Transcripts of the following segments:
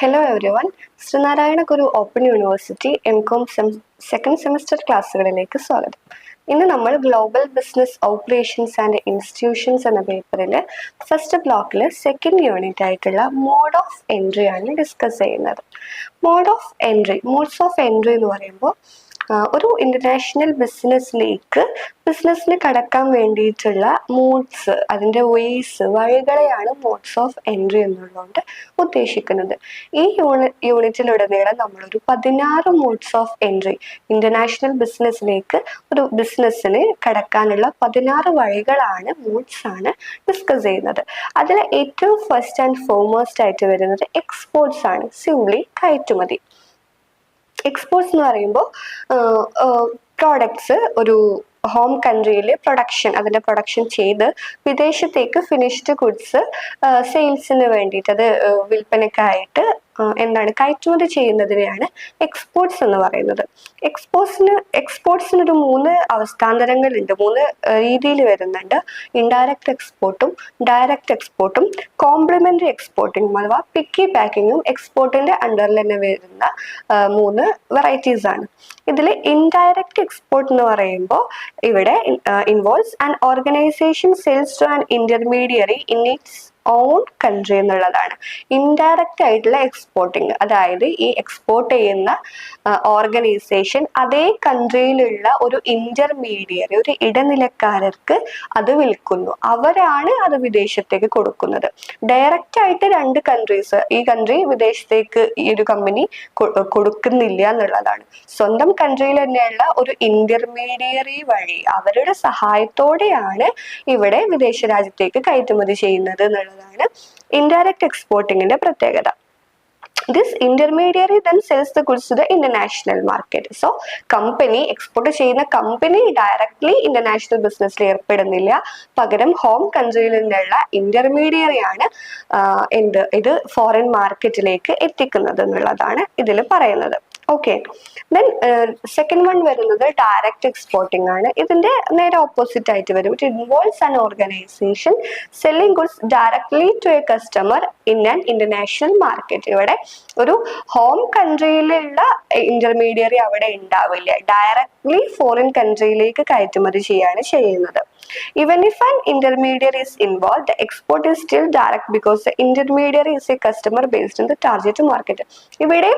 Hello everyone Sreenarayana Guru open university M com second semester ക്ലാസ്സുകളിലേക്ക് സ്വാഗതം. ഇന്ന് നമ്മൾ global business operations and institutions എന്ന പേപ്പറിൽ ഫസ്റ്റ് ബ്ലോക്കിൽ സെക്കൻഡ് യൂണിറ്റ് ആയിട്ടുള്ള മോഡ് ഓഫ് എൻട്രി ആണ് ഡിസ്കസ് ചെയ്യുന്നത്. Mode of entry modes of entry എന്ന് പറയുമ്പോൾ ഒരു ഇന്റർനാഷണൽ ബിസിനസ്സിലേക്ക് ബിസിനസ്സിന് കടക്കാൻ വേണ്ടിയിട്ടുള്ള മോഡ്സ് അതിന്റെ വേസ് വഴികളെയാണ് മോഡ്സ് ഓഫ് എൻട്രി എന്നുള്ളതുകൊണ്ട് ഉദ്ദേശിക്കുന്നത്. ഈ യൂണി യൂണിറ്റിലുടനീളം നമ്മളൊരു പതിനാറ് മോഡ്സ് ഓഫ് എൻട്രി ഇന്റർനാഷണൽ ബിസിനസ്സിലേക്ക് ഒരു ബിസിനസ്സിന് കടക്കാനുള്ള പതിനാറ് വഴികളാണ് മോഡ്സ് ആണ് ഡിസ്കസ് ചെയ്യുന്നത്. അതിൽ ഏറ്റവും ഫസ്റ്റ് ആൻഡ് ഫോർമോസ്റ്റ് ആയിട്ട് വരുന്നത് എക്സ്പോർട്സ് ആണ്. സിംപ്ലി കയറ്റുമതി. എക്സ്പോർട്സ് എന്ന് പറയുമ്പോൾ പ്രോഡക്ട്സ് ഒരു ഹോം കൺട്രിയിൽ പ്രൊഡക്ഷൻ അതിന്റെ പ്രൊഡക്ഷൻ ചെയ്ത് വിദേശത്തേക്ക് ഫിനിഷ്ഡ് ഗുഡ്സ് സെയിൽസിന് വേണ്ടിയിട്ട് അത് ആ, എന്താണ് കയറ്റുമതി ചെയ്യുന്നതിനെയാണ് എക്സ്പോർട്സ് എന്ന് പറയുന്നത്. എക്സ്പോർട്സിന് എക്സ്പോർട്സിന് ഒരു മൂന്ന് അവസ്ഥാന്തരങ്ങളുണ്ട്. മൂന്ന് രീതിയിൽ വരുന്നുണ്ട്. ഇൻഡയറക്റ്റ് എക്സ്പോർട്ടും ഡയറക്റ്റ് എക്സ്പോർട്ടും കോംപ്ലിമെന്ററി എക്സ്പോർട്ടിങ്ങും അഥവാ പിക്കി പാക്കിങ്ങും എക്സ്പോർട്ടിന്റെ അണ്ടറിൽ തന്നെ വരുന്ന മൂന്ന് വെറൈറ്റീസ് ആണ്. ഇതിൽ ഇൻഡയറക്റ്റ് എക്സ്പോർട്ട് എന്ന് പറയുമ്പോൾ ഇവിടെ involves and organisation sales to an intermediary in its own country എന്നുള്ളതാണ്. ഇൻഡയറക്റ്റ് ആയിട്ടുള്ള എക്സ്പോർട്ടിങ് അതായത് ഈ എക്സ്പോർട്ട് ചെയ്യുന്ന ഓർഗനൈസേഷൻ അതേ കൺട്രിയിലുള്ള ഒരു ഇന്റർമീഡിയറി ഒരു ഇടനിലക്കാരർക്ക് അത് വിൽക്കുന്നു. അവരാണ് അത് വിദേശത്തേക്ക് കൊടുക്കുന്നത്. ഡയറക്റ്റ് ആയിട്ട് രണ്ട് കൺട്രീസ് ഈ കൺട്രി വിദേശത്തേക്ക് ഈ ഒരു കമ്പനി കൊടുക്കുന്നില്ല എന്നുള്ളതാണ്. സ്വന്തം കൺട്രിയിൽ തന്നെയുള്ള ഒരു ഇന്റർമീഡിയറി വഴി അവരുടെ സഹായത്തോടെയാണ് ഇവിടെ വിദേശ രാജ്യത്തേക്ക് കയറ്റുമതി ചെയ്യുന്നത് എന്നുള്ളതാണ് ഇൻഡയറക്റ്റ് എക്സ്പോർട്ടിങ്ങിന്റെ പ്രത്യേകത. This intermediary then sells the goods to the international market so company export ചെയ്യുന്ന കമ്പനി ഡയറക്ട്ലി ഇന്റർനാഷണൽ ബിസിനസ്സിൽ ഏർപ്പെടുന്നില്ല. പകരം ഹോം കൺട്രിയിൽ നിന്നുള്ള ഇന്റർമീഡിയറി ആണ് എന്ത് ഇത് ഫോറിൻ മാർക്കറ്റിലേക്ക് എത്തിക്കുന്നത് എന്നുള്ളതാണ് ഇതിൽ പറയുന്നത്. ഓക്കെ ദെൻ സെക്കൻഡ് വൺ വരുന്നത് ഡയറക്റ്റ് എക്സ്പോർട്ടിംഗ് ആണ്. ഇതിന്റെ നേരെ ഓപ്പോസിറ്റ് ആയിട്ട് വരും. It involves an organisation selling goods directly to a customer in an international market ഇവിടെ ഒരു ഹോം കൺട്രിയിലുള്ള ഇന്റർമീഡിയറി അവിടെ ഉണ്ടാവില്ല. ഡയറക്ട്ലി ഫോറിൻ കൺട്രിയിലേക്ക് കയറ്റുമതി ചെയ്യാണ് ചെയ്യുന്നത്. Even if an intermediary is involved the export is still direct because the intermediary is a customer based in the target market ഇവിടെ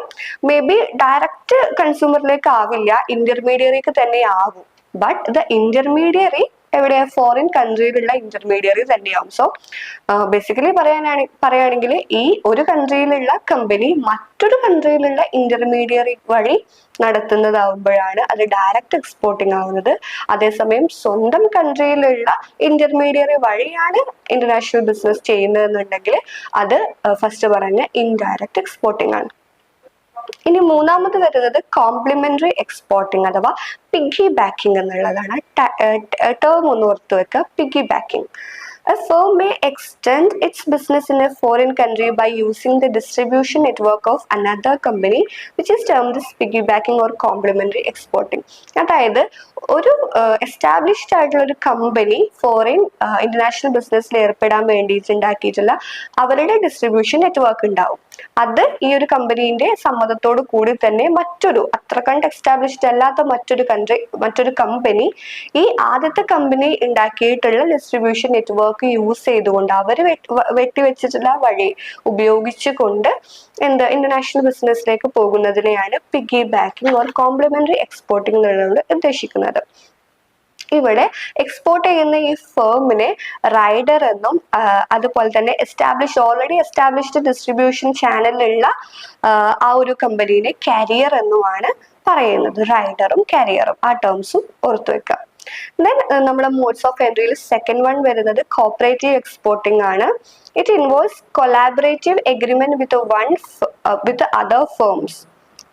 may be direct കൺസ്യൂമറിലേക്ക് ആവില്ല ഇന്റർമീഡിയറിക്ക് തന്നെ ആകും ബട്ട് ദ ഇന്റർമീഡിയറി എവിടെ? ഫോറിൻ കൺട്രിയിലുള്ള ഇന്റർമീഡിയറി തന്നെയാവും. സോ ബേസിക്കലി പറയാനാണ് പറയുകയാണെങ്കിൽ ഈ ഒരു കൺട്രിയിലുള്ള കമ്പനി മറ്റൊരു കൺട്രിയിലുള്ള ഇന്റർമീഡിയറി വഴി നടത്തുന്നതാവുമ്പോഴാണ് അത് ഡയറക്റ്റ് എക്സ്പോർട്ടിംഗ് ആവുന്നത്. അതേസമയം സ്വന്തം കൺട്രിയിലുള്ള ഇന്റർമീഡിയറി വഴിയാണ് ഇന്റർനാഷണൽ ബിസിനസ് ചെയ്യുന്നതെന്നുണ്ടെങ്കിൽ അത് ഫസ്റ്റ് പറഞ്ഞ ഇൻഡയറക്റ്റ് എക്സ്പോർട്ടിംഗ് ആണ്. ഇനി മൂന്നാമത് വരുന്നത് കോംപ്ലിമെന്ററി എക്സ്പോർട്ടിംഗ് അഥവാ പിഗ്ഗി ബാക്കിംഗ് എന്നുള്ളതാണ് ടേം ഒന്ന് ഓർത്ത് വെക്കുക piggy backing A firm may extend its business in a foreign country by using the distribution network of another company, which is termed as piggybacking or complementary exporting. അതായത് ഒരു established ആയിട്ടുള്ള ഒരു company foreign international ബിസിനസ്സിൽ ഏർപ്പെടാൻ വേണ്ടിയിട്ട് ഉണ്ടാക്കിയിട്ടുള്ള അവരുടെ distribution network ഉണ്ടാവും. അത് ഈ ഒരു കമ്പനീന്റെ സമ്മതത്തോട് കൂടി തന്നെ മറ്റൊരു അത്ര കണ്ട് എസ്റ്റാബ്ലിഷ്ഡ് അല്ലാത്ത മറ്റൊരു കൺട്രി മറ്റൊരു കമ്പനി ഈ ആദ്യത്തെ കമ്പനി ഉണ്ടാക്കിയിട്ടുള്ള ഡിസ്ട്രിബ്യൂഷൻ നെറ്റ്വർക്ക് യൂസ് ചെയ്തുകൊണ്ട് അവർ വെട്ടിവെച്ചിട്ടുള്ള വഴി ഉപയോഗിച്ചുകൊണ്ട് എന്ത് ഇന്റർനാഷണൽ ബിസിനസ്സിലേക്ക് പോകുന്നതിനെയാണ് piggy backing or complementary exporting എന്നുള്ളത് ഉദ്ദേശിക്കുന്നത്. ഇവിടെ എക്സ്പോർട്ട് ചെയ്യുന്ന ഈ ഫേമിനെ റൈഡർ എന്നും അതുപോലെ തന്നെ എസ്റ്റാബ്ലിഷ് ഓൾറെഡി എസ്റ്റാബ്ലിഷ്ഡ് ഡിസ്ട്രിബ്യൂഷൻ ചാനലിലുള്ള ആ ഒരു കമ്പനീനെ കാരിയർ എന്നുമാണ് പറയുന്നത്. റൈഡറും കാരിയറും ആ ടേംസും ഓർത്തു വെക്കുക. ദെൻ നമ്മുടെ മോഡ്സ് ഓഫ് എൻട്രിയിൽ സെക്കൻഡ് വൺ വരുന്നത് കോപ്പറേറ്റീവ് എക്സ്പോർട്ടിംഗ് ആണ്. It involves collaborative agreement with one with other firms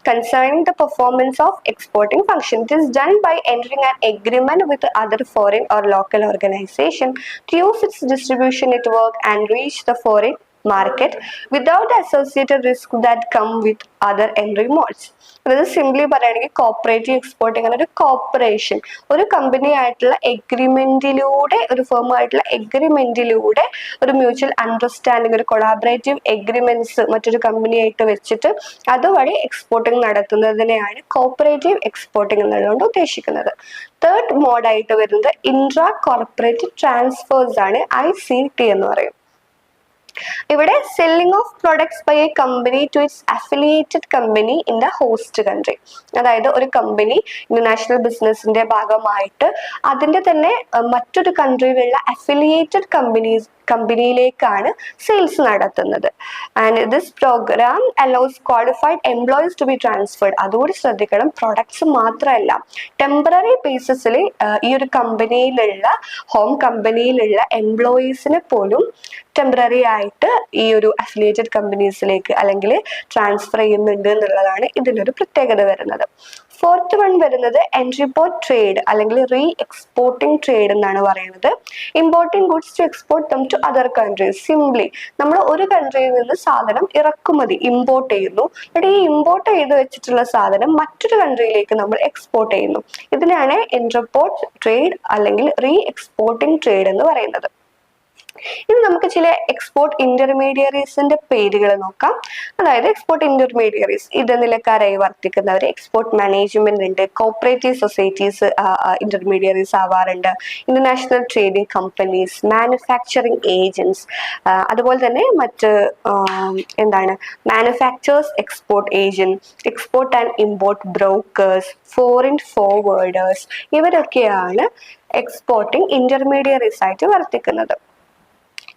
concerning the performance of exporting function. It is done by entering an agreement with other foreign or local organization to use its distribution network and reach the foreign market without associated risk that come with other entry modes അതായത് simply പറയുകയാണെങ്കിൽ cooperative exporting അങ്ങനെ ഒരു corporation ഒരു company ആയിട്ടുള്ള എഗ്രിമെന്റിലൂടെ ഒരു firm ആയിട്ടുള്ള എഗ്രിമെന്റിലൂടെ ഒരു മ്യൂച്വൽ അണ്ടർസ്റ്റാൻഡിങ് ഒരു കൊളാബറേറ്റീവ് എഗ്രിമെന്റ്സ് മറ്റൊരു കമ്പനിയായിട്ട് വെച്ചിട്ട് അതുവഴി എക്സ്പോർട്ടിംഗ് നടത്തുന്നതിനെയാണ് കോപ്പറേറ്റീവ് എക്സ്പോർട്ടിംഗ് എന്നുള്ളതുകൊണ്ട് ഉദ്ദേശിക്കുന്നത്. തേർഡ് മോഡായിട്ട് വരുന്നത് ഇൻട്രാ കോർപ്പറേറ്റ് ട്രാൻസ്ഫേഴ്സ് ആണ് ഐ സി ടി എന്ന് പറയും. ഇവിടെ selling of products by a company to its affiliated company in the host country അതായത് ഒരു കമ്പനി ഇന്റർനാഷണൽ ബിസിനസിന്റെ ഭാഗമായിട്ട് അതിന്റെ തന്നെ മറ്റൊരു കൺട്രിയിലുള്ള അഫിലിയേറ്റഡ് കമ്പനീസ് കമ്പനിയിലേക്കാണ് സെയിൽസ് നടത്തുന്നത്. And this programme allows qualified employees to be transferred അതുകൂടി ശ്രദ്ധിക്കണം. പ്രൊഡക്ട്സ് മാത്രമല്ല ടെമ്പററി ബേസിസിൽ ഈ ഒരു കമ്പനിയിലുള്ള ഹോം കമ്പനിയിലുള്ള എംപ്ലോയീസിനെ പോലും ടെമ്പററി ആയിട്ട് ഈ ഒരു അഫിലിയേറ്റഡ് കമ്പനീസിലേക്ക് അല്ലെങ്കിൽ ട്രാൻസ്ഫർ ചെയ്യുന്നുണ്ട് എന്നുള്ളതാണ് ഇതിന്റെ ഒരു പ്രത്യേകത വരുന്നത്. ഫോർത്ത് വൺ വരുന്നത് എൻട്രി പോർട്ട് ട്രേഡ് അല്ലെങ്കിൽ റീ എക്സ്പോർട്ടിംഗ് ട്രേഡ് എന്നാണ് പറയുന്നത്. Importing goods to export them to other countries simply നമ്മൾ ഒരു കൺട്രിയിൽ നിന്ന് സാധനം ഇറക്കുമതി ഇമ്പോർട്ട് ചെയ്യുന്നു. എന്നിട്ട് ഈ ഇമ്പോർട്ട് ചെയ്ത് വെച്ചിട്ടുള്ള സാധനം മറ്റൊരു കൺട്രിയിലേക്ക് നമ്മൾ എക്സ്പോർട്ട് ചെയ്യുന്നു. ഇതിനാണ് എൻട്രപോർട്ട് ട്രേഡ് അല്ലെങ്കിൽ റീ എക്സ്പോർട്ടിംഗ് ട്രേഡ് എന്ന് പറയുന്നത്. ഇനി നമുക്ക് ചില എക്സ്പോർട്ട് ഇന്റർമീഡിയറീസിന്റെ പേരുകൾ നോക്കാം. അതായത് എക്സ്പോർട്ട് ഇന്റർമീഡിയറീസ് ഇടനിലക്കാരായി വർത്തിക്കുന്നവർ എക്സ്പോർട്ട് മാനേജ്മെന്റ് ഉണ്ട് cooperative societies intermediaries ആവാറുണ്ട്. International trading companies manufacturing agents അതുപോലെ തന്നെ മറ്റ് എന്താണ് manufacturers export agent export and import brokers foreign forwarders ഇവരൊക്കെയാണ് എക്സ്പോർട്ടിംഗ് ഇന്റർമീഡിയറീസ് ആയിട്ട് വർത്തിക്കുന്നത്.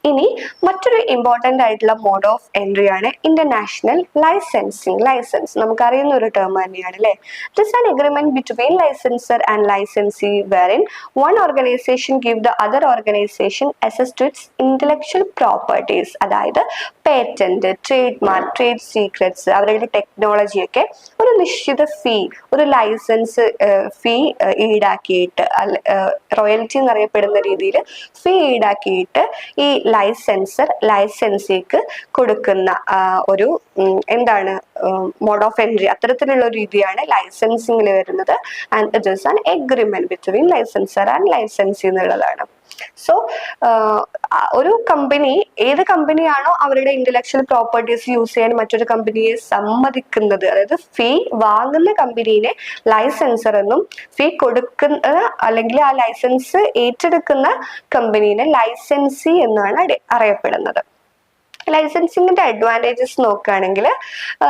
ഇനി മറ്റൊരു ഇമ്പോർട്ടന്റ് ആയിട്ടുള്ള മോഡ് ഓഫ് എൻട്രി ആണ് ഇന്റർനാഷണൽ ലൈസൻസിങ് ലൈസൻസ് നമുക്കറിയുന്ന ഒരു ടേം തന്നെയാണ് അല്ലേ this an agreement between licensor and licensee wherein one organisation give the other organisation access to its intellectual properties അതായത് patent trade mark trade secrets അവരുടെ ടെക്നോളജിയൊക്കെ ഒരു നിശ്ചിത ഫീ ഒരു ലൈസൻസ് ഫീ ഈടാക്കിയിട്ട് റോയൽറ്റി എന്നറിയപ്പെടുന്ന രീതിയിൽ ഫീ ഈടാക്കിയിട്ട് ഈ ലൈസൻസർ സെൻസിക്ക് കൊടുക്കുന്ന ഒരു എന്താണ് മോഡ് ഓഫ് എൻട്രി അത്തരത്തിലുള്ള ഒരു രീതിയാണ് ലൈസൻസിങ്ങിൽ വരുന്നത്. And it is an agreement between licensor and licensee എന്നുള്ളതാണ്. സോ ഒരു കമ്പനി ഏത് കമ്പനിയാണോ അവരുടെ ഇന്റലക്ച്വൽ പ്രോപ്പർട്ടീസ് യൂസ് ചെയ്യാൻ മറ്റൊരു കമ്പനിയെ സമ്മതിക്കുന്നത്. അതായത് ഫീ വാങ്ങുന്ന കമ്പനീനെ ലൈസൻസർ എന്നും ഫീ കൊടുക്കുന്ന അല്ലെങ്കിൽ ആ ലൈസൻസ് ഏറ്റെടുക്കുന്ന കമ്പനീനെ ലൈസൻസി എന്നാണ് അറിയപ്പെടുന്നത്. ലൈസൻസിങ്ങിന്റെ അഡ്വാന്റേജസ് നോക്കുകയാണെങ്കിൽ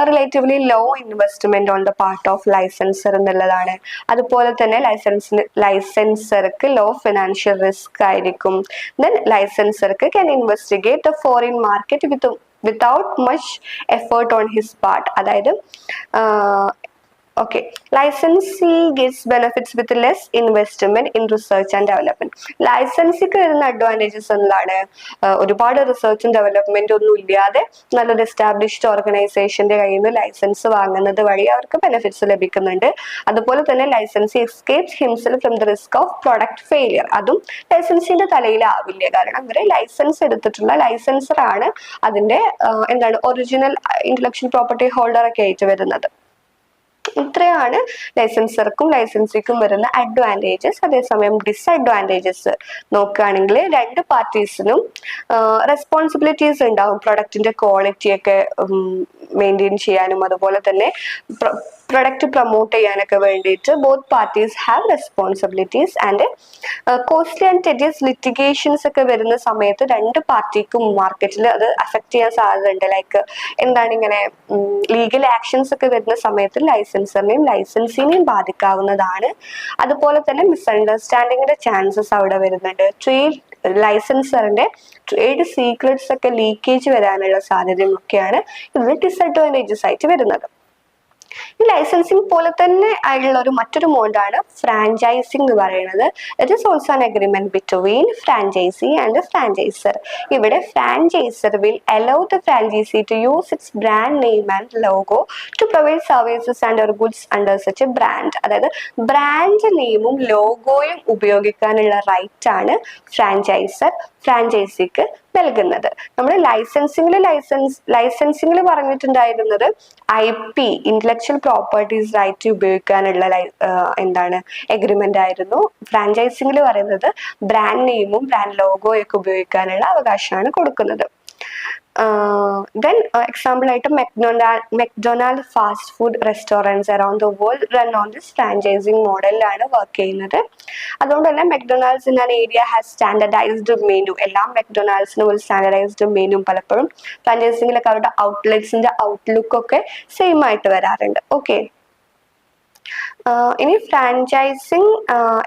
relatively low investment on the part of licensor എന്നുള്ളതാണ്. അതുപോലെ തന്നെ ലൈസൻസിന് ലൈസൻസർക്ക് ലോ ഫിനാൻഷ്യൽ റിസ്ക് ആയിരിക്കും. Then ലൈസൻസർക്ക് can investigate the foreign market with without much effort on his part അതായത് okay licensee gets benefits with less investment in research and development ലൈസൻസിക്ക് വരുന്ന advantages എന്താണ്? ഒരുപാട് റിസർച്ചും ഡെവലപ്മെന്റും ഒന്നും ഇല്ലാതെ നല്ലൊരു എസ്റ്റാബ്ലിഷ്ഡ് ഓർഗനൈസേഷന്റെ കയ്യിൽ നിന്ന് ലൈസൻസ് വാങ്ങുന്നത് വഴി അവർക്ക് ബെനിഫിറ്റ്സ് ലഭിക്കുന്നുണ്ട്. അതുപോലെ തന്നെ licensee escapes himself from the risk of product failure അതും ലൈസൻസിന്റെ തലയിലാവില്ല. കാരണം ഇവർ ലൈസൻസ് എടുത്തിട്ടുള്ള ലൈസൻസറാണ് അതിന്റെ എന്താണ് ഒറിജിനൽ ഇന്റലക്ച്വൽ പ്രോപ്പർട്ടി ഹോൾഡർ ഒക്കെ ആയിട്ട് വരുന്നത്. ഇത്രയാണ് ലൈസൻസർക്കും ലൈസൻസിക്കും വരുന്ന അഡ്വാന്റേജസ് അതേസമയം ഡിസ്അഡ്വാന്റേജസ് നോക്കുകയാണെങ്കിൽ രണ്ട് പാർട്ടീസിനും റെസ്പോൺസിബിലിറ്റീസ് ഉണ്ടാവും. പ്രൊഡക്റ്റിന്റെ ക്വാളിറ്റിയൊക്കെ മെയിന്റെയിൻ ചെയ്യാനും. അതുപോലെ തന്നെ പ്രൊഡക്റ്റ് പ്രൊമോട്ട് ചെയ്യാനൊക്കെ വേണ്ടിയിട്ട് both parties have responsibilities and costly and tedious litigations ഒക്കെ വരുന്ന സമയത്ത് രണ്ട് പാർട്ടിക്കും മാർക്കറ്റിൽ അത് അഫക്റ്റ് ചെയ്യാൻ സാധ്യതയുണ്ട്. ലൈക്ക് എന്താണ് ഇങ്ങനെ ലീഗൽ ആക്ഷൻസ് ഒക്കെ വരുന്ന സമയത്ത് ലൈസൻസറിനെയും ലൈസൻസിനെയും ബാധിക്കാവുന്നതാണ്. അതുപോലെ തന്നെ മിസ്അണ്ടർസ്റ്റാൻഡിങ്ങിന്റെ ചാൻസസ് അവിടെ വരുന്നുണ്ട്. ട്രേഡ് ലൈസൻസറിന്റെ ട്രേഡ് സീക്രട്സ് ഒക്കെ ലീക്കേജ് വരാനുള്ള സാധ്യതയും ഒക്കെയാണ് ഇതിൽ ഡിസഡ്വാന്റേജസ് ആയിട്ട് വരുന്നത്. ഈ ലൈസൻസിങ് പോലെ തന്നെ ആയിട്ടുള്ള ഒരു മറ്റൊരു മോഡാണ് ഫ്രാഞ്ചൈസിങ് എന്ന് പറയുന്നത്. It is also an agreement between franchisee and franchisor ഇവിടെ franchisor will allow the franchisee to use its brand name and logo to provide services and our goods under such brand അതായത് brand നെയിമും ലോഗോയും ഉപയോഗിക്കാനുള്ള right ആണ് franchisor ഫ്രാഞ്ചൈസിക്ക് നൽകുന്നത്. നമ്മൾ ലൈസൻസിംഗിൽ licence ലൈസൻസിംഗിൽ പറഞ്ഞിട്ടുണ്ടായിരുന്നത് I P intellectual properties right ഉപയോഗിക്കാനുള്ള എന്താണ് എഗ്രിമെന്റ് ആയിരുന്നു. ഫ്രാഞ്ചൈസിംഗിൽ പറയുന്നത് ബ്രാൻഡ് നെയിമും ബ്രാൻഡ് ലോഗോയും ഒക്കെ ഉപയോഗിക്കാനുള്ള അവകാശമാണ് കൊടുക്കുന്നത്. ദെൻ എക്സാമ്പിൾ ആയിട്ട് McDonald McDonald fast food restaurants around the world run on this franchising മോഡലിലാണ് work ചെയ്യുന്നത് അതുകൊണ്ട് തന്നെ McDonald's in an area has standardised menu എല്ലാ മെക്ഡൊണാൾഡ്സിനും ഒരു സ്റ്റാൻഡർഡൈസ്ഡ് മെനുവും പലപ്പോഴും ഫ്രാഞ്ചൈസിങ്ങിലൊക്കെ അവരുടെ ഔട്ട്ലെറ്റ്സിന്റെ ഔട്ട്ലുക്കൊക്കെ സെയിം ആയിട്ട് വരാറുണ്ട്. ഓക്കെ ഇനി ഫ്രാഞ്ചൈസിങ്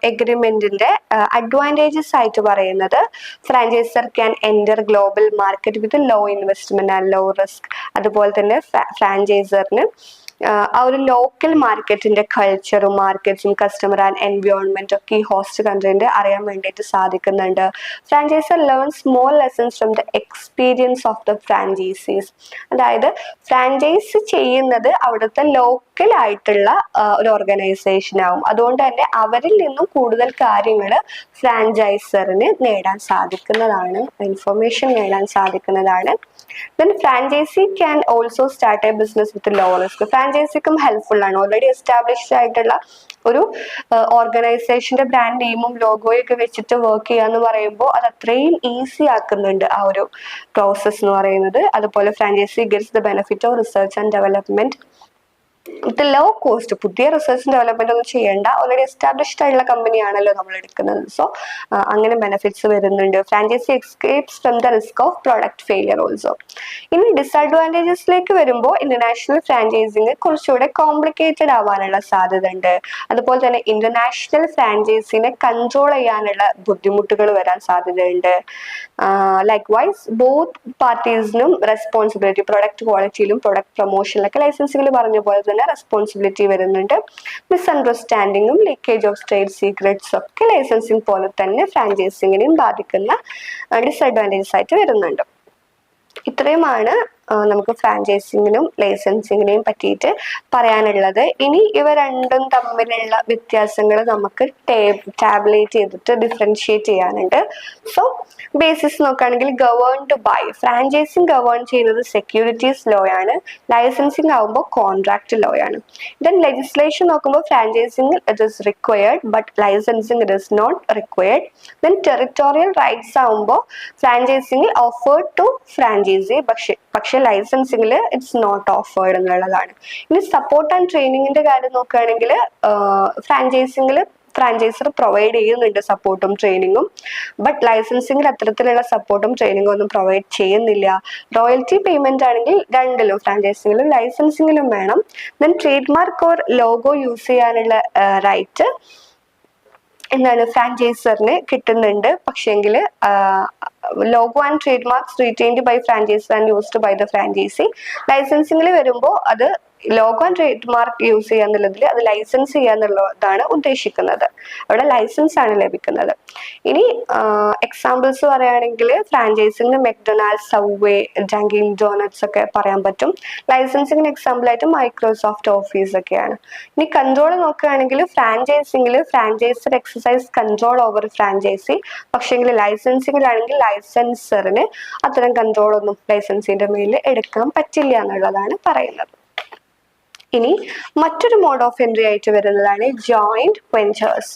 എഗ്രിമെന്റിന്റെ അഡ്വാന്റേജസ് ആയിട്ട് പറയുന്നത് franchisor can enter global market with low investment and low risk അതുപോലെ തന്നെ ഫ്രാഞ്ചൈസറിന് ആ ഒരു ലോക്കൽ മാർക്കറ്റിന്റെ കൾച്ചറും മാർക്കറ്റ്സും കസ്റ്റമർ ആൻഡ് എൻവയോൺമെന്റ് ഒക്കെ ഈ ഹോസ്റ്റ് കൺട്രീന്റെ അറിയാൻ വേണ്ടിയിട്ട് സാധിക്കുന്നുണ്ട്. Franchisor learn small lessons from the experience of the franchisees അതായത് ഫ്രാഞ്ചൈസ് ചെയ്യുന്നത് അവിടുത്തെ ലോക്കൽ ആയിട്ടുള്ള ഒരു ഓർഗനൈസേഷൻ ആവും. അതുകൊണ്ട് തന്നെ അവരിൽ നിന്നും കൂടുതൽ കാര്യങ്ങൾ ഫ്രാഞ്ചൈസറിന് നേടാൻ സാധിക്കുന്നതാണ്. ഇൻഫർമേഷൻ നേടാൻ സാധിക്കുന്നതാണ്. Then franchisee can also start a business with low risk ഫ്രാഞ്ചൈസിക്കും helpful ആണ്. ഓൾറെഡി എസ്റ്റാബ്ലിഷ്ഡ് ആയിട്ടുള്ള ഒരു ഓർഗനൈസേഷന്റെ ബ്രാൻഡ് നെയിമും ലോഗോയും ഒക്കെ വെച്ചിട്ട് വർക്ക് ചെയ്യുക എന്ന് പറയുമ്പോൾ അത് അത്രയും ഈസി ആക്കുന്നുണ്ട് ആ ഒരു പ്രോസസ്സ് എന്ന് പറയുന്നത്. അതുപോലെ franchisee gets the benefit of research and development with low cost പുതിയ റിസർച്ച് ഡെവലപ്മെന്റ് ഒന്നും ചെയ്യേണ്ട. ഓൾറെഡി എസ്റ്റാബ്ലിഷ്ഡ് ആയിട്ടുള്ള കമ്പനിയാണല്ലോ നമ്മൾ എടുക്കുന്നത് സോ അങ്ങനെ ബെനിഫിറ്റ്സ് വരുന്നുണ്ട്. Franchisee escapes from the risk of product failure also ഇനി ഡിസഡ്വാന്റേജസിലേക്ക് വരുമ്പോൾ ഇന്റർനാഷണൽ ഫ്രാഞ്ചൈസിങ് കുറച്ചുകൂടെ കോംപ്ലിക്കേറ്റഡ് ആവാനുള്ള സാധ്യത ഉണ്ട് അതുപോലെ തന്നെ ഇന്റർനാഷണൽ ഫ്രാഞ്ചൈസിനെ കൺട്രോൾ ചെയ്യാനുള്ള ബുദ്ധിമുട്ടുകൾ വരാൻ സാധ്യതയുണ്ട്. ലൈക്ക് വൈസ് ബോത്ത് പാർട്ടീസിനും റെസ്പോൺസിബിലിറ്റി പ്രൊഡക്റ്റ് ക്വാളിറ്റിയിലും പ്രൊഡക്റ്റ് പ്രൊമോഷനിലൊക്കെ ലൈസൻസിൽ പറഞ്ഞ പോലെ തന്നെ റെസ്പോൺസിബിലിറ്റി വരുന്നുണ്ട്. മിസ്അണ്ടർസ്റ്റാൻഡിങ്ങും ലീക്കേജ് ഓഫ് ട്രേഡ് സീക്രട്സ് ഒക്കെ ലൈസൻസിങ് പോലെ തന്നെ ഫ്രാഞ്ചൈസിങ്ങിനെയും ബാധിക്കുന്ന ഡിസഡ്വാന്റേജസ് ആയിട്ട് വരുന്നുണ്ട്. ഇത്രയുമാണ് നമുക്ക് ഫ്രാഞ്ചൈസിങ്ങിനും ലൈസൻസിങ്ങിനെയും പറ്റിയിട്ട് പറയാനുള്ളത്. ഇനി ഇവ രണ്ടും തമ്മിലുള്ള വ്യത്യാസങ്ങൾ നമുക്ക് ടാബ്ലേറ്റ് ചെയ്തിട്ട് ഡിഫറൻഷിയേറ്റ് ചെയ്യാനുണ്ട്. സോ ബേസിസ് നോക്കുകയാണെങ്കിൽ ടു ബൈ ഫ്രാഞ്ചൈസിങ് ഗവേൺ ചെയ്യുന്നത് സെക്യൂരിറ്റീസ് ലോ ആണ്. ലൈസൻസിങ് ആകുമ്പോൾ കോൺട്രാക്ട് ലോ ആണ്. ദെൻ ലെജിസ്ലേഷൻ നോക്കുമ്പോൾ franchising it is required but licensing it is not required then territorial rights ആകുമ്പോൾ ഫ്രാഞ്ചൈസിങ്ങിൽ ഓഫേർഡ് ടു ഫ്രാഞ്ചൈസി പക്ഷേ പക്ഷെ പക്ഷെ ലൈസൻസിങ്ങിൽ ഇറ്റ്സ് നോട്ട് ഓഫേർഡ് എന്നുള്ളതാണ്. ഇനി സപ്പോർട്ട് ആൻഡ് ട്രെയിനിങ്ങിന്റെ കാര്യം നോക്കുകയാണെങ്കിൽ ഫ്രാഞ്ചൈസിങ്ങിൽ ഫ്രാഞ്ചൈസർ പ്രൊവൈഡ് ചെയ്യുന്നുണ്ട് സപ്പോർട്ടും ട്രെയിനിങ്ങും ബട്ട് ലൈസൻസിങ്ങിൽ അത്തരത്തിലുള്ള സപ്പോർട്ടും ട്രെയിനിങ്ങും ഒന്നും പ്രൊവൈഡ് ചെയ്യുന്നില്ല. റോയൽറ്റി പേയ്മെന്റ് ആണെങ്കിൽ രണ്ടിലും ഫ്രാഞ്ചൈസിങ്ങിലും ലൈസൻസിങ്ങിലും വേണം. Then trade mark or logo use ചെയ്യാനുള്ള റൈറ്റ് എന്താണ് ഫ്രാഞ്ചൈസറിന് കിട്ടുന്നുണ്ട്. പക്ഷേങ്കിൽ logo and trade marks retained by franchisor and used by the franchisee. ലൈസൻസിംഗിൽ വരുമ്പോൾ അത് logo and trade mark use ചെയ്യാന്നുള്ളതിൽ അത് ലൈസൻസ് ചെയ്യാന്നുള്ളതാണ് ഉദ്ദേശിക്കുന്നത്. അവിടെ ലൈസൻസ് ആണ് ലഭിക്കുന്നത്. ഇനി എക്സാമ്പിൾസ് പറയുകയാണെങ്കിൽ franchising McDonald Subway Dunkin donuts ഒക്കെ പറയാൻ പറ്റും. ലൈസൻസിങ്ങിന് എക്സാമ്പിൾ ആയിട്ട് മൈക്രോസോഫ്റ്റ് ഓഫീസ് ഒക്കെയാണ്. ഇനി കൺട്രോൾ നോക്കുകയാണെങ്കിൽ ഫ്രാഞ്ചൈസിങ്ങിൽ franchisor exercise control over franchisee പക്ഷേങ്കിൽ ലൈസൻസിങ്ങിലാണെങ്കിൽ ലൈസൻസറിന് അത്തരം കൺട്രോൾ ഒന്നും ലൈസൻസിന്റെ മേലിൽ എടുക്കാൻ പറ്റില്ല എന്നുള്ളതാണ് പറയുന്നത്. ഇനി മറ്റൊരു മോഡ് ഓഫ് എൻട്രി ആയിട്ട് വരുന്നതാണ് ജോയിന്റ് വെഞ്ചേഴ്സ്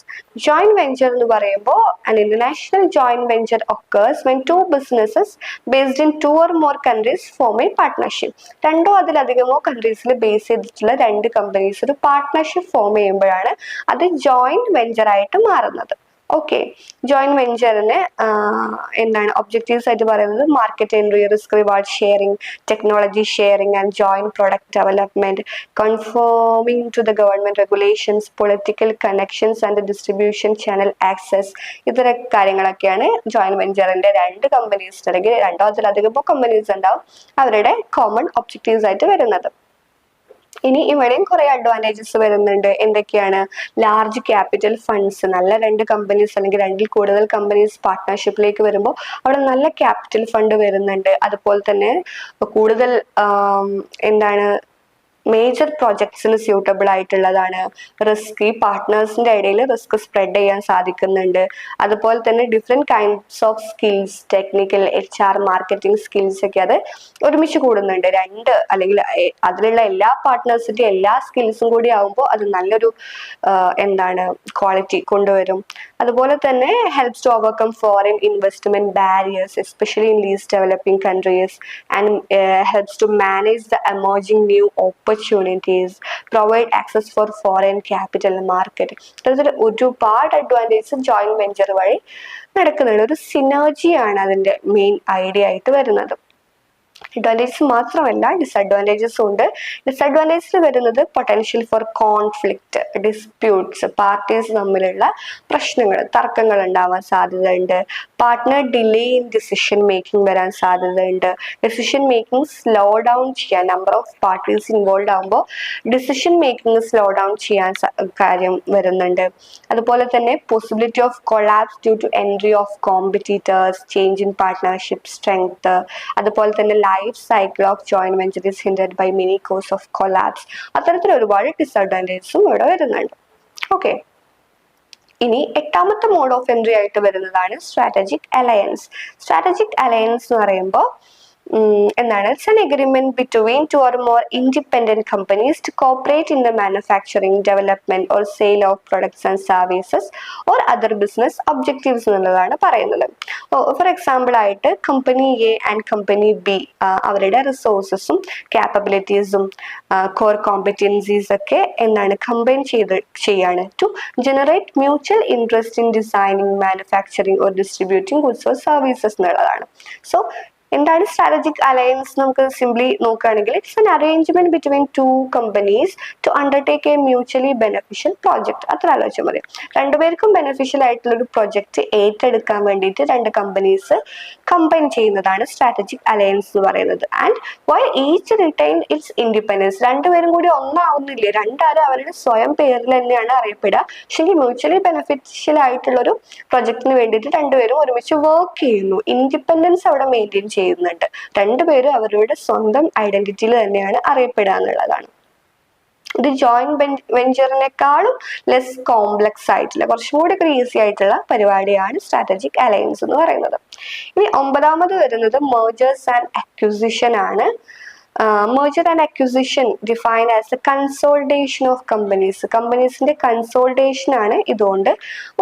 ജോയിന്റ് വെഞ്ചർ എന്ന് പറയുമ്പോൾ an international joint venture occurs when two businesses based in two or more countries form a partnership രണ്ടോ അതിലധികമോ കൺട്രീസിൽ ബേസ് ചെയ്തിട്ടുള്ള രണ്ട് കമ്പനീസ് ഒരു പാർട്ട്ണർഷിപ്പ് ഫോം ചെയ്യുമ്പോഴാണ് അത് ജോയിന്റ് വെഞ്ചർ ആയിട്ട് മാറുന്നത്. ഓക്കെ ജോയിന്റ് വെഞ്ചറിന് എന്താണ് ഒബ്ജക്റ്റീവ്സ് ആയിട്ട് പറയുന്നത്? Market entry risk reward sharing technology sharing and joint product development conforming to the government regulations political connections and distribution channel access ഇത്തരം കാര്യങ്ങളൊക്കെയാണ് ജോയിന്റ് വെഞ്ചറിന്റെ രണ്ട് കമ്പനീസ് അല്ലെങ്കിൽ രണ്ടോ അതിലധികം കമ്പനീസ് ഉണ്ടാവും. അവരുടെ കോമൺ ഒബ്ജക്റ്റീവ്സ് ആയിട്ട് വരുന്നത്. ഇനി ഇവിടെയും കുറെ അഡ്വാന്റേജസ് വരുന്നുണ്ട്. എന്തൊക്കെയാണ്? ലാർജ് ക്യാപിറ്റൽ ഫണ്ട്സ് നല്ല രണ്ട് കമ്പനീസ് അല്ലെങ്കിൽ രണ്ടിൽ കൂടുതൽ കമ്പനീസ് പാർട്ട്ണർഷിപ്പിലേക്ക് വരുമ്പോൾ അവിടെ നല്ല ക്യാപിറ്റൽ ഫണ്ട് വരുന്നുണ്ട്. അതുപോലെ തന്നെ കൂടുതൽ എന്താണ് മേജർ പ്രോജക്ട്സിന് സ്യൂട്ടബിൾ ആയിട്ടുള്ളതാണ്. റിസ്ക് ഈ പാർട്ട്നേഴ്സിന്റെ ഇടയിൽ റിസ്ക് സ്പ്രെഡ് ചെയ്യാൻ സാധിക്കുന്നുണ്ട്. അതുപോലെ തന്നെ different kinds of skills technical H R marketing skills ഒക്കെ അത് ഒരുമിച്ച് കൂടുന്നുണ്ട്. രണ്ട് അല്ലെങ്കിൽ അതിലുള്ള എല്ലാ പാർട്ട്നേഴ്സിന്റെ എല്ലാ സ്കിൽസും കൂടി ആവുമ്പോൾ അത് നല്ലൊരു എന്താണ് ക്വാളിറ്റി കൊണ്ടുവരും. അതുപോലെ തന്നെ helps to overcome foreign investment barriers especially in these developing countries and helps to manage the emerging new opportunities provide access for foreign capital market അത്തരത്തിൽ ഒരുപാട് അഡ്വാന്റേജസ് ജോയിന്റ് വെഞ്ചർ വഴി നടക്കുന്നുണ്ട്. ഒരു സിനർജിയാണ് അതിന്റെ മെയിൻ ഐഡിയ ആയിട്ട് വരുന്നത്. അഡ്വാന്റേജസ് മാത്രമല്ല disadvantages ഉണ്ട്. ഡിസഡ്വാന്റേജസിൽ വരുന്നത് potential for conflict disputes parties തമ്മിലുള്ള പ്രശ്നങ്ങൾ തർക്കങ്ങൾ ഉണ്ടാവാൻ സാധ്യതയുണ്ട്. Partner delay in decision making വരാൻ സാധ്യതയുണ്ട്. ഡിസിഷൻ മേക്കിംഗ് സ്ലോ ഡൗൺ ചെയ്യാൻ നമ്പർ ഓഫ് പാർട്ടീസ് ഇൻവോൾവ് ആകുമ്പോൾ ഡിസിഷൻ മേക്കിംഗ് സ്ലോ ഡൗൺ ചെയ്യാൻ കാര്യം വരുന്നുണ്ട്. അതുപോലെ തന്നെ possibility of collapse due to entry of competitors change in partnership strength അതുപോലെ തന്നെ life cycle of joint venture is by many cause of collapse അത്തരത്തിൽ ഒരുപാട് ഡിസഡ്വാന്റേജസും ഇവിടെ വരുന്നുണ്ട്. ഓക്കെ ഇനി എട്ടാമത്തെ മോഡ് ഓഫ് എൻട്രി ആയിട്ട് വരുന്നതാണ് സ്ട്രാറ്റജിക് അലയൻസ് സ്ട്രാറ്റജിക് അലയൻസ് എന്ന് പറയുമ്പോൾ ഉം, എന്താണ് it's an agreement between two or more independent companies to cooperate in the manufacturing development or sale of products and services or other business objectives എന്നുള്ളതാണ് പറയുന്നത്. For example ആയിട്ട് company A and company B അവരുടെ റിസോഴ്സസും ക്യാപ്പബിലിറ്റീസും core competencies ഒക്കെ എന്താണ് combine ചെയ്ത് ചെയ്യാണ് to generate mutual interest in designing manufacturing or distributing goods or services എന്നുള്ളതാണ്. സോ എന്താണ് സ്ട്രാറ്റജിക് അലയൻസ് നമുക്ക് സിംപ്ലി നോക്കുകയാണെങ്കിൽ it's an arrangement between two companies to undertake a mutually beneficial project അത്ര ആലോചിച്ചാൽ മതി. രണ്ടുപേർക്കും ബെനഫിഷ്യൽ ആയിട്ടുള്ള ഒരു പ്രൊജക്റ്റ് ഏറ്റെടുക്കാൻ വേണ്ടിയിട്ട് രണ്ട് കമ്പനീസ് കമ്പൈൻ ചെയ്യുന്നതാണ് സ്ട്രാറ്റജിക് അലയൻസ് എന്ന് പറയുന്നത്. And why each retain its independence രണ്ടുപേരും കൂടി ഒന്നാവുന്നില്ല? രണ്ടാരും അവരുടെ സ്വയം പേരിൽ തന്നെയാണ് അറിയപ്പെടുക. പക്ഷേ മ്യൂച്വലി ബെനഫിഷ്യൽ ആയിട്ടുള്ള ഒരു പ്രൊജക്ടിന് വേണ്ടിയിട്ട് രണ്ടുപേരും ഒരുമിച്ച് വർക്ക് ചെയ്യുന്നു. ഇൻഡിപെൻഡൻസ് അവിടെ മെയിന്റെയിൻ ചെയ്യുന്നുണ്ട്. രണ്ടുപേരും അവരുടെ സ്വന്തം ഐഡന്റിറ്റിയിൽ തന്നെയാണ് അറിയപ്പെടുക എന്നുള്ളതാണ്. ഇത് ജോയിന്റ് വെഞ്ചറിനേക്കാളും ലെസ് കോംപ്ലക്സ് ആയിട്ടുള്ള കുറച്ചും കൂടി ഒക്കെ ഈസി ആയിട്ടുള്ള പരിപാടിയാണ് സ്ട്രാറ്റജിക് അലയൻസ് എന്ന് പറയുന്നത്. ഇനി ഒമ്പതാമത് വരുന്നത് മേജേഴ്സ് ആൻഡ് അക്വിസിഷൻ ആണ്. Merger and acquisition define as a consolidation of companies കമ്പനീസിന്റെ consolidation ആണ് ഇതുകൊണ്ട്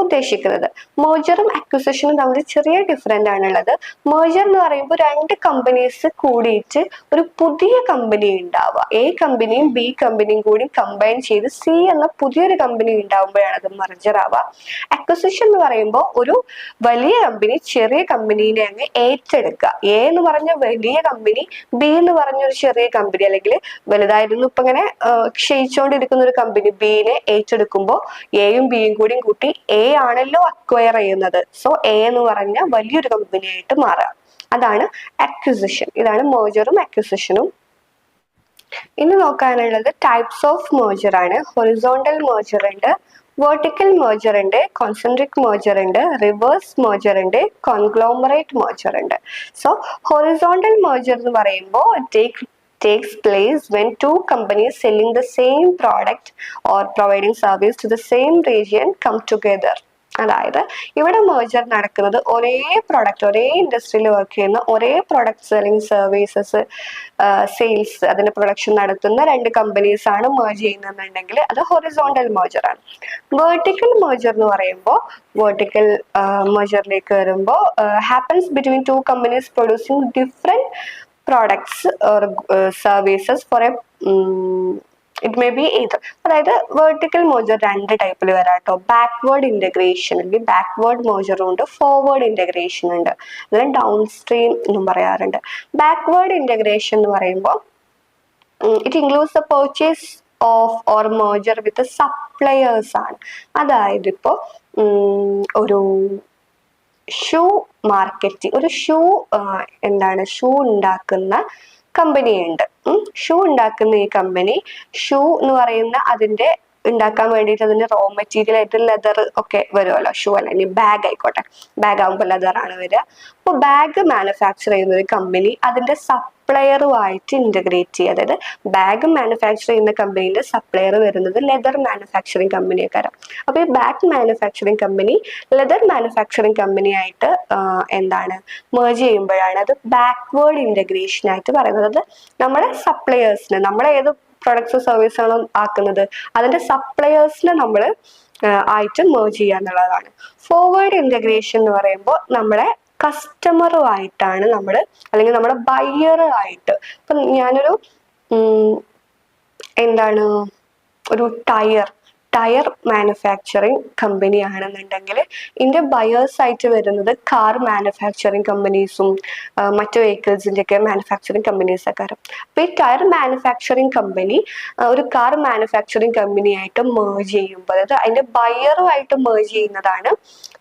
ഉദ്ദേശിക്കുന്നത്. മേജറും അക്വിസിഷനും തമ്മിൽ ചെറിയ ഡിഫറന്റ് ആണുള്ളത് മേജർ എന്ന് പറയുമ്പോൾ രണ്ട് കമ്പനീസ് കൂടിയിട്ട് ഒരു പുതിയ കമ്പനി ഉണ്ടാവുക. എ കമ്പനിയും ബി കമ്പനിയും കൂടി കമ്പൈൻ ചെയ്ത് സി എന്ന പുതിയൊരു കമ്പനി ഉണ്ടാവുമ്പോഴാണ് അത് മെർജർ ആവുക. അക്വസിഷൻ എന്ന് പറയുമ്പോൾ ഒരു വലിയ കമ്പനി ചെറിയ കമ്പനീനെ അങ്ങ് ഏറ്റെടുക്കുക. എ എന്ന് പറഞ്ഞ വലിയ കമ്പനി ബി എന്ന് പറഞ്ഞ ഒരു ചെറിയ കമ്പനി അല്ലെങ്കിൽ വലുതായിരുന്നു. ഇപ്പൊ ഇങ്ങനെ ക്ഷയിച്ചുകൊണ്ടിരിക്കുന്ന ഒരു കമ്പനി ബിനെ ഏറ്റെടുക്കുമ്പോൾ എയും ബിയും കൂടിയും കൂട്ടി എ ആണല്ലോ അക്വയർ ചെയ്യുന്നത്. സോ എ എന്ന് പറഞ്ഞ വലിയൊരു കമ്പനിയായിട്ട് മാറുക അതാണ് അക്വിസിഷൻ ഇതാണ് മേജറും അക്വിസിഷനും ഇനി നോക്കാനുള്ളത് ടൈപ്സ് ഓഫ് merger ആണ്. ഹൊറിസോണ്ടൽ merger ഉണ്ട് വെർട്ടിക്കൽ merger ഉണ്ട് കോൺസെൻട്രിക് merger ഉണ്ട് റിവേഴ്സ് merger ഉണ്ട് കോൺഗ്ലോമറേറ്റ് merger ഉണ്ട്. സോ ഹൊറിസോണ്ടൽ merger എന്ന് പറയുമ്പോൾ take takes place when two companies selling the same product or providing service to the same region come together. അതായത് ഇവിടെ major നടക്കുന്നത് ഒരേ പ്രൊഡക്റ്റ് ഒരേ ഇൻഡസ്ട്രിയിൽ വർക്ക് ചെയ്യുന്ന ഒരേ പ്രൊഡക്ട്സ് അല്ലെങ്കിൽ സർവീസസ് സെയിൽസ് അതിന്റെ പ്രൊഡക്ഷൻ നടത്തുന്ന രണ്ട് കമ്പനീസ് ആണ് മേജ് ചെയ്യുന്നതെന്നുണ്ടെങ്കിൽ അത് ഹൊറിസോണ്ടൽ മേജർ ആണ്. വേർട്ടിക്കൽ മേജർ എന്ന് പറയുമ്പോൾ വേർട്ടിക്കൽ മേജറിലേക്ക് വരുമ്പോൾ happens between two companies producing different products or services for a it may be ഇത് അതായത് വേർട്ടിക്കൽ മോജർ രണ്ട് ടൈപ്പിൽ വരാം കേട്ടോ ബാക്ക്വേർഡ് ഇന്റഗ്രേഷൻ അല്ലെങ്കിൽ ബാക്ക്വേർഡ് മോജറും ഉണ്ട്. ഫോർവേഡ് ഇന്റഗ്രേഷൻ ഉണ്ട്. അല്ലെങ്കിൽ ഡൗൺ സ്ട്രീം എന്നും പറയാറുണ്ട്. ബാക്ക്വേർഡ് ഇന്റഗ്രേഷൻ എന്ന് പറയുമ്പോൾ it includes the purchase of or merger with suppliers ആണ്. അതായത് ഇപ്പോൾ ഒരു ഷൂ മാർക്കറ്റിംഗ് ഒരു ഷൂ എന്താണ് ഷൂ ഉണ്ടാക്കുന്ന കമ്പനിയുണ്ട്. ഷൂ ഉണ്ടാക്കുന്ന ഈ കമ്പനി ഷൂ എന്ന് പറയുന്ന അതിന്റെ ഉണ്ടാക്കാൻ വേണ്ടിയിട്ട് അതിന്റെ റോ മെറ്റീരിയൽ ആയിട്ട് ലെതർ ഒക്കെ വരുമല്ലോ ഷൂ അല്ല ഇനി ബാഗ് ആയിക്കോട്ടെ. ബാഗ് ആകുമ്പോൾ ലെതർ ആണ് വരിക. അപ്പോൾ ബാഗ് മാനുഫാക്ചർ ചെയ്യുന്ന ഒരു കമ്പനി അതിന്റെ സപ്ലയറുമായിട്ട് ഇന്റഗ്രേറ്റ് ചെയ്യുക. അതായത് ബാഗ് മാനുഫാക്ചർ ചെയ്യുന്ന കമ്പനിയുടെ സപ്ലയർ വരുന്നത് ലെതർ മാനുഫാക്ചറിങ് കമ്പനിയൊക്കെ അപ്പോൾ ഈ bag manufacturing company leather manufacturing കമ്പനിയായിട്ട് എന്താണ് മേജ് ചെയ്യുമ്പോഴാണ് അത് ബാക്ക്വേർഡ് ഇന്റഗ്രേഷൻ ആയിട്ട് പറയുന്നത്. അത് നമ്മുടെ സപ്ലയേഴ്സിന് നമ്മളേത് പ്രൊഡക്ട്സ് സർവീസാണോ ആക്കുന്നത്. അതിന്റെ സപ്ലയേഴ്സിനെ നമ്മൾ ആയിട്ട് മേർജ് ചെയ്യുക എന്നുള്ളതാണ്. ഫോർവേഡ് ഇന്റഗ്രേഷൻ എന്ന് പറയുമ്പോൾ നമ്മളെ കസ്റ്റമറുമായിട്ടാണ് നമ്മൾ അല്ലെങ്കിൽ നമ്മുടെ ബയ്യറുമായിട്ട് ഇപ്പം ഞാനൊരു എന്താണ് ഒരു ടയർ ടയർ മാനുഫാക്ചറിങ് കമ്പനി ആണെന്നുണ്ടെങ്കിൽ ഇതിന്റെ ബയേഴ്സായിട്ട് വരുന്നത് കാർ മാനുഫാക്ചറിങ് കമ്പനീസും മറ്റു വെഹിക്കിൾസിന്റെയൊക്കെ മാനുഫാക്ചറിങ് കമ്പനീസൊക്കെ അപ്പോൾ ഈ ടയർ മാനുഫാക്ചറിങ് കമ്പനി ഒരു കാർ മാനുഫാക്ചറിങ് കമ്പനിയായിട്ട് മേർജ് ചെയ്യുമ്പോൾ അതായത് അതിന്റെ ബയറുമായിട്ട് മേർജ് ചെയ്യുന്നതാണ്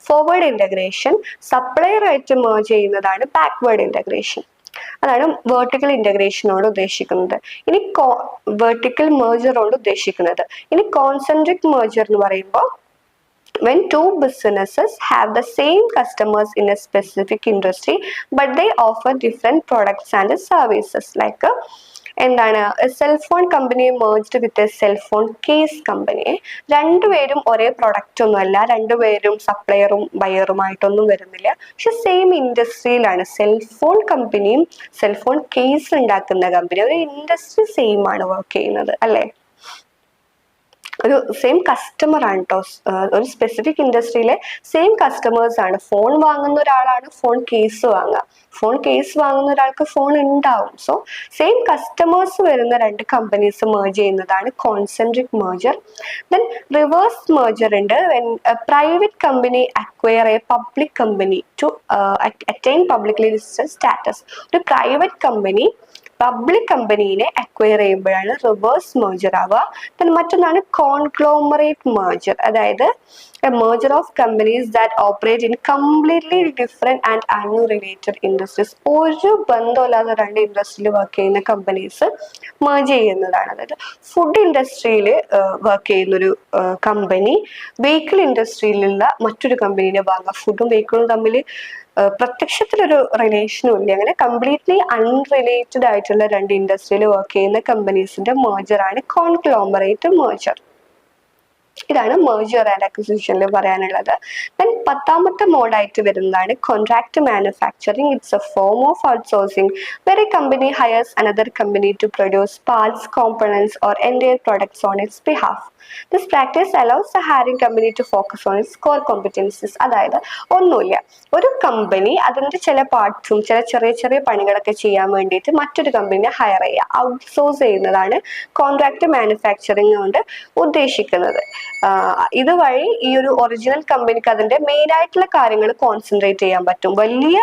ഫോർവേഡ് ഇന്റഗ്രേഷൻ സപ്ലയറായിട്ട് മേർജ് ചെയ്യുന്നതാണ് ബാക്ക്വേഡ് ഇന്റഗ്രേഷൻ അതാണ് വേർട്ടിക്കൽ ഇന്റഗ്രേഷനോട് ഉദ്ദേശിക്കുന്നത് ഇനി വേർട്ടിക്കൽ മേജറോട് ഉദ്ദേശിക്കുന്നത് ഇനി കോൺസെൻട്രിക് മേജർ എന്ന് പറയുമ്പോൾ when two businesses have the same customers in a specific industry but they offer different products and services like a എന്താണ് cellphone company merged with cellphone case company രണ്ടുപേരും ഒരേ പ്രൊഡക്റ്റ് ഒന്നുമല്ല രണ്ടുപേരും സപ്ലയറും ബയറുമായിട്ടൊന്നും വരുന്നില്ല. പക്ഷെ സെയിം ഇൻഡസ്ട്രിയിലാണ് സെൽഫോൺ കമ്പനിയും സെൽഫോൺ കേസ് ഉണ്ടാക്കുന്ന കമ്പനി ഒരു ഇൻഡസ്ട്രി സെയിം ആണ് വർക്ക് ചെയ്യുന്നത് അല്ലേ? ഒരു സെയിം കസ്റ്റമർ ആണ് കേട്ടോ ഒരു സ്പെസിഫിക് ഇൻഡസ്ട്രിയിലെ സെയിം കസ്റ്റമേഴ്സ് ആണ്. ഫോൺ വാങ്ങുന്ന ഒരാളാണ് ഫോൺ കേസ് വാങ്ങുക. ഫോൺ കേസ് വാങ്ങുന്ന ഒരാൾക്ക് ഫോൺ ഉണ്ടാവും. സോ സെയിം കസ്റ്റമേഴ്സ് വരുന്ന രണ്ട് കമ്പനീസ് മേർജ് ചെയ്യുന്നതാണ് concentric merger then reverse merger ഉണ്ട്. Private company acquire a public company to attain publicly listed status ഒരു പ്രൈവറ്റ് കമ്പനി പബ്ലിക് കമ്പനീനെ അക്വയർ ചെയ്യുമ്പോഴാണ് റിവേഴ്സ് മേജർ ആവുക. പിന്നെ മറ്റൊന്നാണ് കോൺക്ലോമറേറ്റ് മേജർ അതായത് merger of companies that operate in completely different and unrelated industries ഒരു ബന്ധമില്ലാതെ രണ്ട് ഇൻഡസ്ട്രിയിൽ വർക്ക് ചെയ്യുന്ന കമ്പനീസ് മേജ് ചെയ്യുന്നതാണ്. അതായത് ഫുഡ് ഇൻഡസ്ട്രിയിൽ വർക്ക് ചെയ്യുന്ന ഒരു കമ്പനി വെഹിക്കിൾ ഇൻഡസ്ട്രിയിലുള്ള മറ്റൊരു കമ്പനീനെ വാങ്ങുക. ഫുഡും വെഹിക്കിളും തമ്മിൽ പ്രത്യക്ഷത്തിലൊരു റിലേഷനും ഇല്ല. അങ്ങനെ കംപ്ലീറ്റ്ലി അൺറിലേറ്റഡ് ആയിട്ടുള്ള രണ്ട് ഇൻഡസ്ട്രിയിൽ വർക്ക് ചെയ്യുന്ന കമ്പനീസിന്റെ മേജറാണ് കോൺക്ലോമറേറ്റ് മേജർ ഇതാണ് മേജർ ആൻഡ് അക്വിസിഷനിൽ പറയാനുള്ളത്. ദെൻ പത്താമത്തെ മോഡായിട്ട് വരുന്നതാണ് contract manufacturing it's a form of outsourcing where a company hires another company to produce parts components or end products on its behalf this practice allows the hiring company to focus on its core competencies അതായത് ഒന്നുമില്ല. ഒരു company അതിന്റെ ചില പാർട്സും ചില ചെറിയ ചെറിയ പണികളൊക്കെ ചെയ്യാൻ വേണ്ടിയിട്ട് മറ്റൊരു കമ്പനിയെ ഹയർ ചെയ്യുക. ഔട്ട്സോഴ്സ് ചെയ്യുന്നതാണ് കോൺട്രാക്ട് മാനുഫാക്ചറിങ് കൊണ്ട് ഉദ്ദേശിക്കുന്നത്. ഇതുവഴി ഈ ഒരു ഒറിജിനൽ കമ്പനിക്ക് അതിന്റെ മെയിൻ ആയിട്ടുള്ള കാര്യങ്ങൾ കോൺസെൻട്രേറ്റ് ചെയ്യാൻ പറ്റും. വലിയ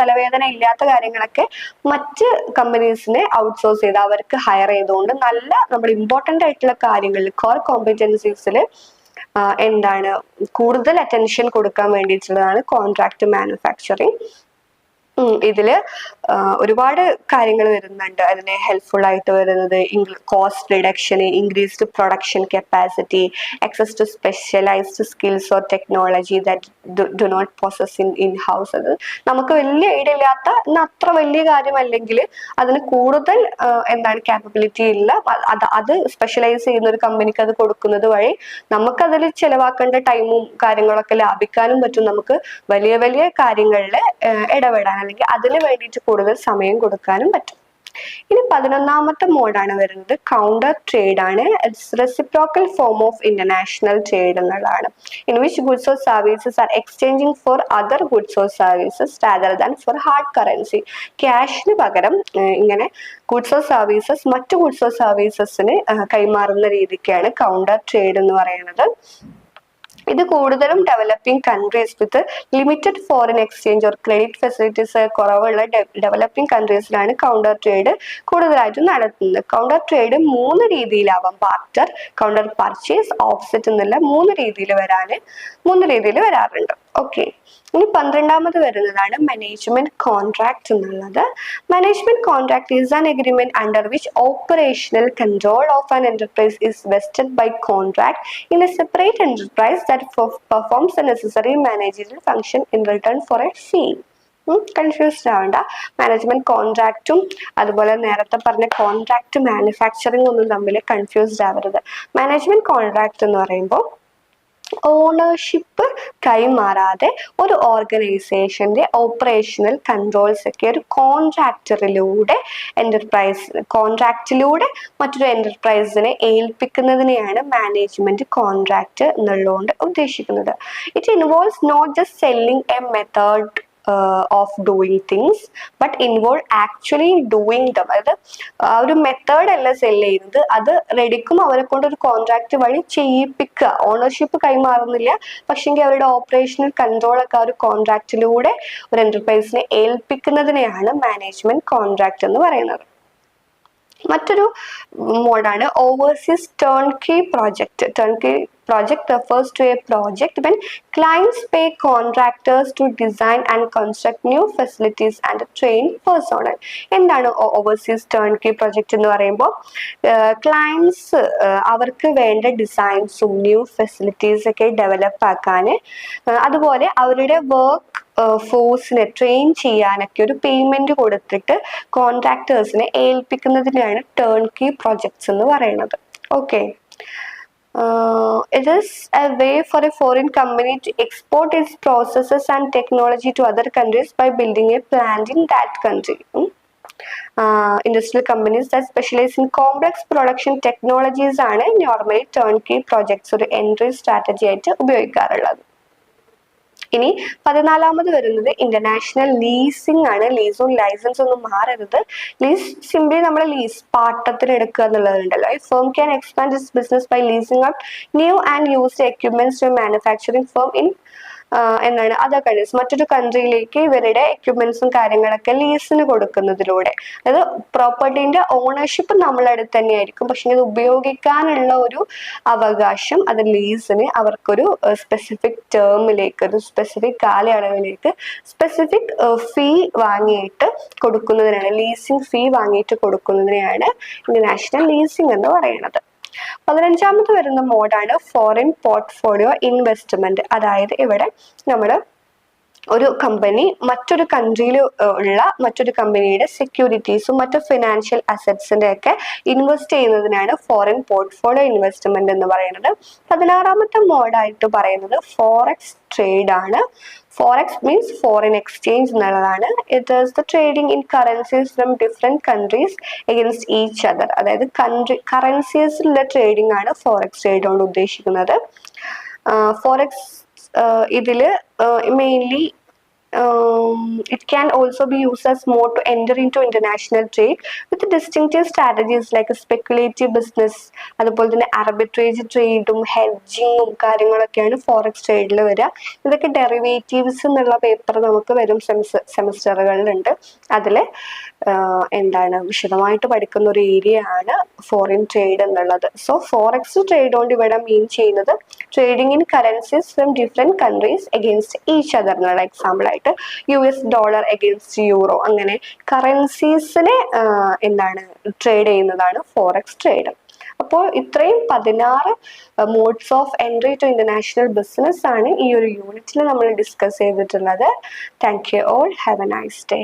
തലവേദന ഇല്ലാത്ത കാര്യങ്ങളൊക്കെ മറ്റ് കമ്പനീസിനെ ഔട്ട്സോഴ്സ് ചെയ്ത് അവർക്ക് ഹയർ ചെയ്തുകൊണ്ട് നല്ല നമ്മൾ ഇമ്പോർട്ടന്റ് ആയിട്ടുള്ള കാര്യങ്ങളിൽ കോർ കോമ്പറ്റൻസീസിൽ എന്താണ് കൂടുതൽ അറ്റൻഷൻ കൊടുക്കാൻ വേണ്ടിയിട്ടുള്ളതാണ് കോൺട്രാക്ട് മാനുഫാക്ചറിങ് ഇതിൽ ഒരുപാട് കാര്യങ്ങൾ വരുന്നുണ്ട്. അതിന് ഹെൽപ്ഫുൾ ആയിട്ട് വരുന്നത് cost reduction increased production capacity access to specialised skills or technology that do not process in in house അത് നമുക്ക് വലിയ ഐഡിയ ഇല്ലാത്ത അത്ര വലിയ കാര്യമല്ലെങ്കിൽ അതിന് കൂടുതൽ എന്താണ് കാപ്പബിലിറ്റി ഇല്ല. അത് അത് സ്പെഷ്യലൈസ് ചെയ്യുന്ന ഒരു കമ്പനിക്ക് അത് കൊടുക്കുന്നത് വഴി നമുക്കതിൽ ചിലവാക്കേണ്ട ടൈമും കാര്യങ്ങളൊക്കെ ലാഭിക്കാനും പറ്റും. നമുക്ക് വലിയ വലിയ കാര്യങ്ങളിൽ ഇടപെടാൻ അല്ലെങ്കിൽ അതിന് വേണ്ടിയിട്ട് കൂടുതൽ സമയം കൊടുക്കാനും പറ്റും. ഇനി പതിനൊന്നാമത്തെ മോഡാണ് വരുന്നത്. കൗണ്ടർ ട്രേഡ് ആണ്. It's reciprocal form of international trade എന്നുള്ളതാണ്. In which goods or services are exchanging for other goods or services rather than for hard currency ക്യാഷിന് പകരം ഇങ്ങനെ ഗുഡ്സ് ഓർ സർവീസസ് മറ്റു ഗുഡ്സ് ഓർ സർവീസസിന് കൈമാറുന്ന രീതിക്കാണ് കൗണ്ടർ ട്രേഡ് എന്ന് പറയുന്നത്. ഇത് കൂടുതലും developing countries with limited foreign exchange or credit facilities കുറവുള്ള ഡെവലപ്പിംഗ് കൺട്രീസിലാണ് കൗണ്ടർ ട്രേഡ് കൂടുതലായിട്ടും നടത്തുന്നത്. കൗണ്ടർ ട്രേഡ് മൂന്ന് രീതിയിലാവാം. പാർട്ടർ കൗണ്ടർ പർച്ചേസ് ഓഫ്സെറ്റ് എന്നുള്ള മൂന്ന് രീതിയിൽ വരാൻ മൂന്ന് രീതിയിൽ വരാറുണ്ട്. ഓക്കെ ഇനി പന്ത്രണ്ടാമത് വരുന്നതാണ് മാനേജ്മെന്റ് കോൺട്രാക്ട് എന്നുള്ളത്. Management contract is an agreement under which operational control of an enterprise is vested by contract in a separate enterprise that performs a necessary managerial function in return for a fee confused ആവണ്ട. Management കോൺട്രാക്റ്റും അതുപോലെ നേരത്തെ പറഞ്ഞ contract manufacturing ഒന്നും തമ്മിൽ confused ആവരുത്. Management contract എന്ന് പറയുമ്പോൾ ഓണർഷിപ്പ് കൈമാറാതെ ഒരു ഓർഗനൈസേഷന്റെ ഓപ്പറേഷണൽ കൺട്രോൾസ് ഒക്കെ ഒരു കോൺട്രാക്ടറിലൂടെ എന്റർപ്രൈസ് കോൺട്രാക്റ്റിലൂടെ മറ്റൊരു എന്റർപ്രൈസിനെ ഏൽപ്പിക്കുന്നതിനെയാണ് മാനേജ്മെന്റ് കോൺട്രാക്ട് എന്നുള്ളതുകൊണ്ട് ഉദ്ദേശിക്കുന്നത്. It involves not just selling a method of doing things but involve actually doing them അതായത് ആ ഒരു മെത്തേഡ് അല്ല സെൽ ചെയ്യുന്നത്. അത് റെഡിക്കും അവരെ കൊണ്ട് ഒരു കോൺട്രാക്ട് വഴി ചെയ്യിപ്പിക്കുക. ഓണർഷിപ്പ് കൈമാറുന്നില്ല. പക്ഷെങ്കിൽ അവരുടെ ഓപ്പറേഷണൽ കൺട്രോൾ ഒക്കെ ആ ഒരു കോൺട്രാക്റ്റിലൂടെ ഒരു എന്റർപ്രൈസിനെ ഏൽപ്പിക്കുന്നതിനെയാണ് മാനേജ്മെന്റ് കോൺട്രാക്ട് എന്ന് പറയുന്നത്. മറ്റൊരു മോഡാണ് overseas turnkey project turnkey project. Refers to a project when clients pay contractors to design and construct new facilities and train personnel. എന്താണ് ഓവർസീസ് ടേൺ കീ പ്രൊജക്റ്റ് എന്ന് പറയുമ്പോൾ ക്ലയൻസ് അവർക്ക് വേണ്ട ഡിസൈൻസും ന്യൂ ഫെസിലിറ്റീസ് ഒക്കെ ഡെവലപ്പ് ആക്കാൻ അതുപോലെ അവരുടെ വർക്ക് ഫോഴ്സിനെ ട്രെയിൻ ചെയ്യാനൊക്കെ ഒരു പേയ്മെന്റ് കൊടുത്തിട്ട് കോൺട്രാക്ടേഴ്സിനെ ഏൽപ്പിക്കുന്നതിനെയാണ് ടേൺ കീ പ്രൊജക്ട്സ് എന്ന് പറയുന്നത്. Okay Uh, it is a way for a foreign company to export its processes and technology to other countries by building a plant in that country. Hmm? Uh, industrial companies that specialize in complex production technologies are normally turnkey projects projects ഒരു entry strategy ആയിട്ട് ഉപയോഗിക്കാറുള്ളത് ഇനി പതിനാലാമത് വരുന്നത് international leasing ആണ്. ലീസും licence ഒന്നും മാറരുത്. Lease simply നമ്മൾ lease പാട്ടത്തിന് എടുക്കുക എന്നുള്ളതുണ്ടല്ലോ. ഈ firm can expand this business by leasing out new and used equipments to manufacturing firm in എന്താണ് അതർ കൺട്രീസ് മറ്റൊരു കൺട്രിയിലേക്ക് ഇവരുടെ എക്യുപ്മെന്റ്സും കാര്യങ്ങളൊക്കെ ലീസിന് കൊടുക്കുന്നതിലൂടെ. അതായത് പ്രോപ്പർട്ടിന്റെ ഓണർഷിപ്പ് നമ്മളടുത്ത് തന്നെയായിരിക്കും. പക്ഷെ ഇത് ഉപയോഗിക്കാനുള്ള ഒരു അവകാശം അത് ലീസിന് അവർക്കൊരു സ്പെസിഫിക് ടേമിലേക്ക് ഒരു സ്പെസിഫിക് കാലയളവിലേക്ക് സ്പെസിഫിക് ഫീ വാങ്ങിയിട്ട് കൊടുക്കുന്നതിനാണ്. ലീസിങ് ഫീ വാങ്ങിയിട്ട് കൊടുക്കുന്നതിനെയാണ് ഇന്റർനാഷണൽ ലീസിംഗ് എന്ന് പറയുന്നത്. പതിനഞ്ചാമത് വരുന്ന മോഡാണ് ഫോറിൻ പോർട്ട്ഫോളിയോ ഇൻവെസ്റ്റ്മെന്റ് അതായത് ഇവിടെ നമ്മൾ ഒരു കമ്പനി മറ്റൊരു കൺട്രിയിൽ ഉള്ള മറ്റൊരു കമ്പനിയുടെ സെക്യൂരിറ്റീസും മറ്റു ഫിനാൻഷ്യൽ അസറ്റ്സിന്റെ ഒക്കെ ഇൻവെസ്റ്റ് ചെയ്യുന്നതിനാണ് ഫോറിൻ പോർട്ട്ഫോളിയോ ഇൻവെസ്റ്റ്മെന്റ് എന്ന് പറയുന്നത്. പതിനാറാമത്തെ മോഡായിട്ട് പറയുന്നത് ഫോറക്സ് ട്രേഡ് ആണ്. ഫോറക്സ് മീൻസ് ഫോറിൻ എക്സ്ചേഞ്ച് എന്നുള്ളതാണ്. It is the trading in currencies from different countries against each other അതായത് കൺട്രി കറൻസീസിലുള്ള ട്രേഡിംഗ് ആണ് ഫോറക്സ് ട്രേഡ് കൊണ്ട് ഉദ്ദേശിക്കുന്നത്. ഫോറക്സ് ഇതിൽ mainly um, it can also be used as mode to enter into international trade with distinctive strategies like speculative business. അതുപോലെ തന്നെ അർബിട്രേജ് ട്രേഡും ഹെഡ്ജിങ്ങും കാര്യങ്ങളൊക്കെയാണ് forex ട്രേഡിൽ വരിക ഇതൊക്കെ ഡെറിവേറ്റീവ്സ് എന്നുള്ള പേപ്പർ നമുക്ക് വരും സെമിസ്റ്ററുകളിലുണ്ട് അതിൽ എന്താണ് വിശദമായിട്ട് പഠിക്കുന്ന ഒരു ഏരിയ ആണ് ഫോറിൻ ട്രേഡ് എന്നുള്ളത്. സോ ഫോറക്സ് ട്രേഡ് കൊണ്ട് ഇവിടെ മീൻ ചെയ്യുന്നത് trading in currencies from different countries against each other എന്നുള്ള എക്സാമ്പിൾ ആയിട്ട് U S dollar against euro അങ്ങനെ കറൻസീസിനെ എന്താണ് ട്രേഡ് ചെയ്യുന്നതാണ് ഫോറക്സ് ട്രേഡ് അപ്പോൾ ഇത്രയും പതിനാറ് modes of entry to international business ആണ് ഈ ഒരു യൂണിറ്റിൽ നമ്മൾ ഡിസ്കസ് ചെയ്തിട്ടുള്ളത്. Thank you all have a nice day